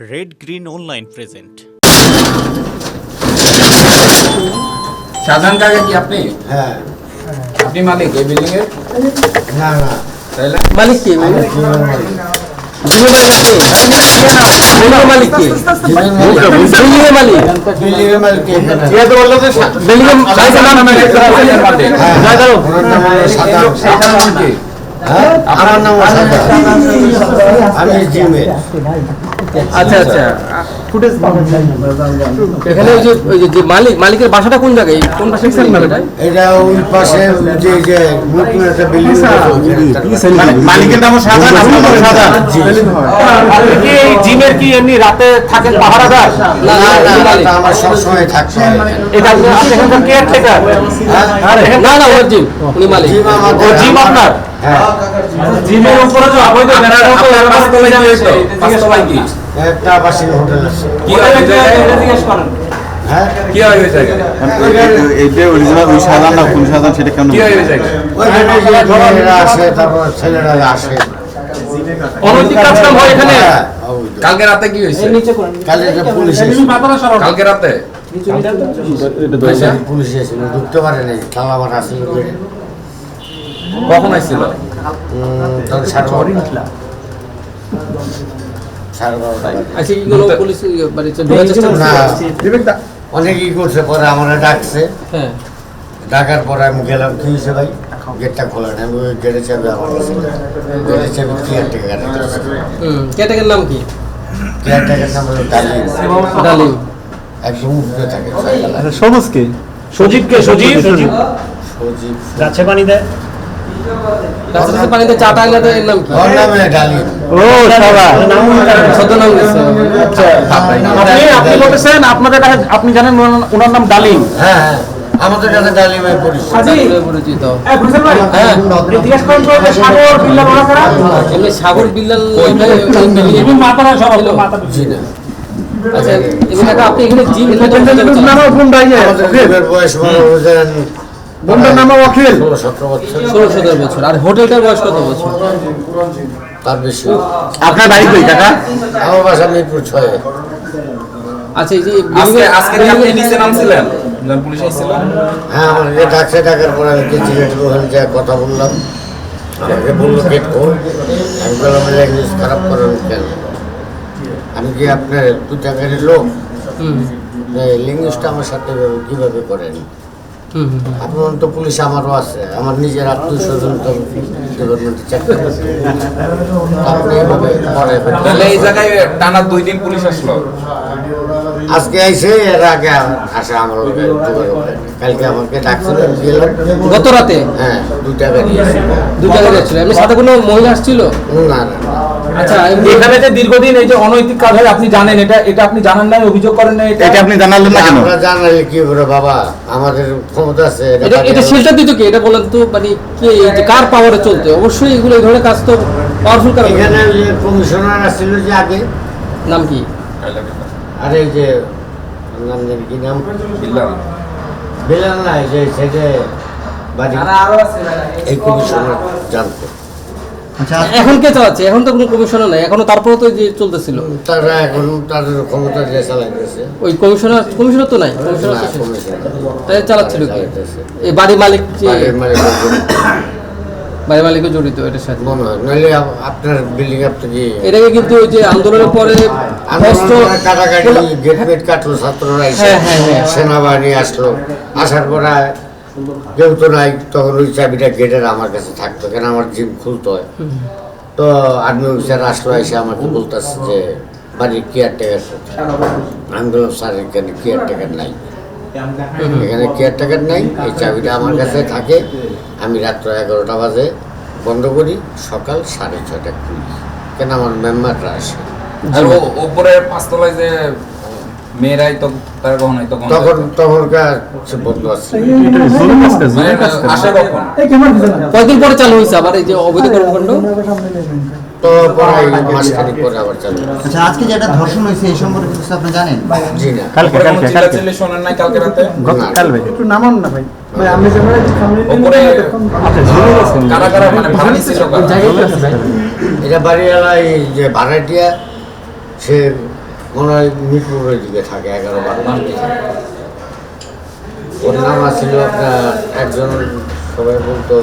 Red green online present সাধারণ কাকা কি আপনি? হ্যাঁ। আপনি মালিক এই বিল্ডিং এর? না না। তাইলে মালিক কে? মালিক মালিক। কে? মালিক মালিক। হ্যাঁ, আমার নাম সাদা। আমি জিমের আচ্ছা আচ্ছা। এখানে ওই যে ওই যে- মালিক মালিকের বাসাটা কোন জায়গায়? কোন পাশে এটা ওই পাশে যে যে নতুন একটা বিল্ডিং মালিকের নাম সাধারণ আপনার নাম সাধারণ। আপনি কি এই জিমের কি এমনি রাতে থাকেন পাহারাদার? না না না আমার সবসময় থাকতে এটা আপনি আপনি এখানকার কেয়ারটেকার না না ওর জিম উনি মালিক। জিম আমার ও জিম আপনার? হ্যাঁ। জিমের উপরে যে অবৈধ ব্যানার বাস্তবায়ন হয়েছে বাস্তবায়ন কি একটা আবাসিক হোটেল আছে। কি হয় ওই জায়গায়? এটা জিজ্ঞেস করেন। হ্যাঁ? কি হয় ওই জায়গায়? এইটা অরিজিনাল ওই সাধারণ না কোন সেটা কি হয় ওই জায়গায়? ওইখানে আসে তারপর ছেলেরা আসে। অনৈতিক কাজ কাম হয় এখানে? হ্যাঁ। কালকে রাতে কি হয়েছে? কালকে রাতে? পুলিশ এসেছিল ঢুকতে পারে নাই তালা মারা আসছিল কখন আসছিল উম, তখন সাড়ে বারোটা। সাড়ে বারোটা। বাজে। আচ্ছা পুলিশ করছে পরে আমরা ডাকছে। হ্যাঁ। ডাকার পরে আমি গেলাম কি হয়েছে ভাই? গেটটা খোলা নেই ওই গেটের চাবি আমার কাছে গেটের চাবি নাম কি? নাম হলো ডালিম। ডালিম। একদম উপরে থাকে ছয়তলা। সবুজ কে? সজীব কে? সজীব সজীব গাছে পানি দেয়? চা এর নাম কি? ওর নামে ডালিম। ও সাদা ছদ্মনাম দিচ্ছে আপনি আপনি বলতেছেন আপনাদের কাছে আপনি জানেন ওনার- ওনার নাম ডালিম? হ্যাঁ হ্যাঁ। আমাদের কাছে ডালিমের পরিচয় পরিচিত। হ্যাঁ। সাগর বিল্লাল আচ্ছা আপনি এখানে জিম বয়স বন্ধুর নাম অখিল। ষোলো সতেরো বছর। ষোলো সতেরো বছর। আর হোটেলটার বয়স কত বছর? তার বেশি। আপনার বাড়ি কই কাকা? আমার বাসা মিরপুর ছয়ে। আচ্ছা এই যে আজকে আজকে আপনি নিচে নামছিলেন। যখন পুলিশ এসেছিল? হ্যাঁ আমাকে ডাকছে ডাকার পরে আমি গেটের ওখানে যা কথা বললাম। আমাকে বলল গেট খোল আমি বললাম ল্যাঙ্গুয়েজ খারাপ করেন কেন? আমি কি আপনার দু টাকার লোক? হুম। ল্যাঙ্গুয়েজটা আমার সাথে কীভাবে করেন? হুম হুম, হুম। আপনার তো পুলিশ আমারও আছে। আমার নিজের আত্মীয় স্বজন তো গভর্নমেন্টে চাকরি আপনি এইভাবে এই জায়গায় টানা দুই দিন পুলিশ আসলো? আজকে আইসে এর আগে আসে আমার। কালকে আমাকে ডাকছিল গত রাতে? হ্যাঁ দু টাকা দিয়েছি দু টাকা যাচ্ছিল এমনি সাথে কোনো মহিলা আসছিল? না না আচ্ছা এমনি- এখানে যে দীর্ঘদিন এই যে অনৈতিক কাজ হয় আপনি জানেন এটা এটা আপনি জানেন অভিযোগ করেন না এটা আপনি জানালেন না কেন? আমরা জানালে কি করে বাবা? আমাদের ক্ষমতা আছে এটা এটা এটা পারি দিত কি? এটা বলেন তো মানে কে এই যে কার পাওয়ারে চলতে? অবশ্যই এগুলো এই ধরনের কাজ তো পাওয়ারফুল কারণ। এখানে কমিশনার আসছিল যে আগে নাম কি? আর এই যে নাম জানি কি নাম? বিল্লাল। বেলাল না এই যে সেটা বাড়ি এই কমিশনার জানতো। এখন কে চালাচ্ছে? এখন তো কোনো কমিশনার নাই। এখনও তারপরে তো যে চলতেছিল। তারা এখন তাদের ক্ষমতা দিয়ে চালাইতেছে ওই কমিশনার কমিশনার তো নাই? কমিশনার। তাই চালাচ্ছিল কে? এই বাড়ি মালিক যে মালিক মালিকও জড়িত এটার সাথে। মনে হয় নইলে আপনার বিল্ডিং আপনি কি এটাকে কিন্তু ওই যে আন্দোলনের পরে আন্দোলনের কাটাকাটি গেট মেট কাটলো ছাত্ররা এসে হ্যাঁ, হ্যাঁ, হ্যাঁ। সেনাবাহিনী আসলো। আসার পরে কেউ তো নাই তখন ওই চাবিটা গেটের আমার কাছে থাকতো কেন আমার জিম খুলতে। হয় তো আর্মি অফিসার আসলো এসে আমাকে বলতেছে যে বাড়ির কেয়ারটেকার আমি বললাম স্যার এখানে কেয়ারটেকার নাই। এখানে কেয়ারটেকার নাই এই চাবিটা আমার কাছে থাকে। আমি রাত্র এগারোটা বাজে বন্ধ করি সকাল সাড়ে ছটায় খুলি কেন আমার মেম্বাররা আসে? ওপরে পাঁচতলায় যে মেয়েরাই তো তারা কখন হয় তখন তখন তখনকার সে বন্ধ আছে। মানে আসে কখন? কয়দিন পরে চালু হয়েছে আবার এই যে অবৈধ কর্মকাণ্ড? তো পরে মাসখানিক পরে আবার চালু আচ্ছা আজকে যেটা ধর্ষণ হয়েছে এই সম্পর্কে কিছু আপনি জানেন? জি না। কালকে কালকে কালকে। শোনেন নাই কালকে রাতে? গতকাল ভাই। উপরে কারা কারা? মানে ভাড়া এটা বাড়িওয়ালা এই যে ভাড়াটিয়া সে মনে হয় মিরপুরের দিকে থাকে এগারো বারো ওর নাম আছিল আপনার একজন সবাই বলতো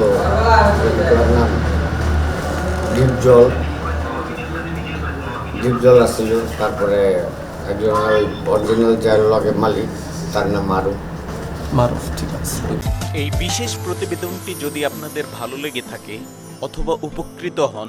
নাম ডিপজল ডিপজল আসছিল তারপরে একজন ওই অরিজিনাল যার লগে মালিক তার নাম মারু। মারুফ ঠিক আছে। এই বিশেষ প্রতিবেদনটি যদি আপনাদের ভালো লেগে থাকে অথবা উপকৃত হন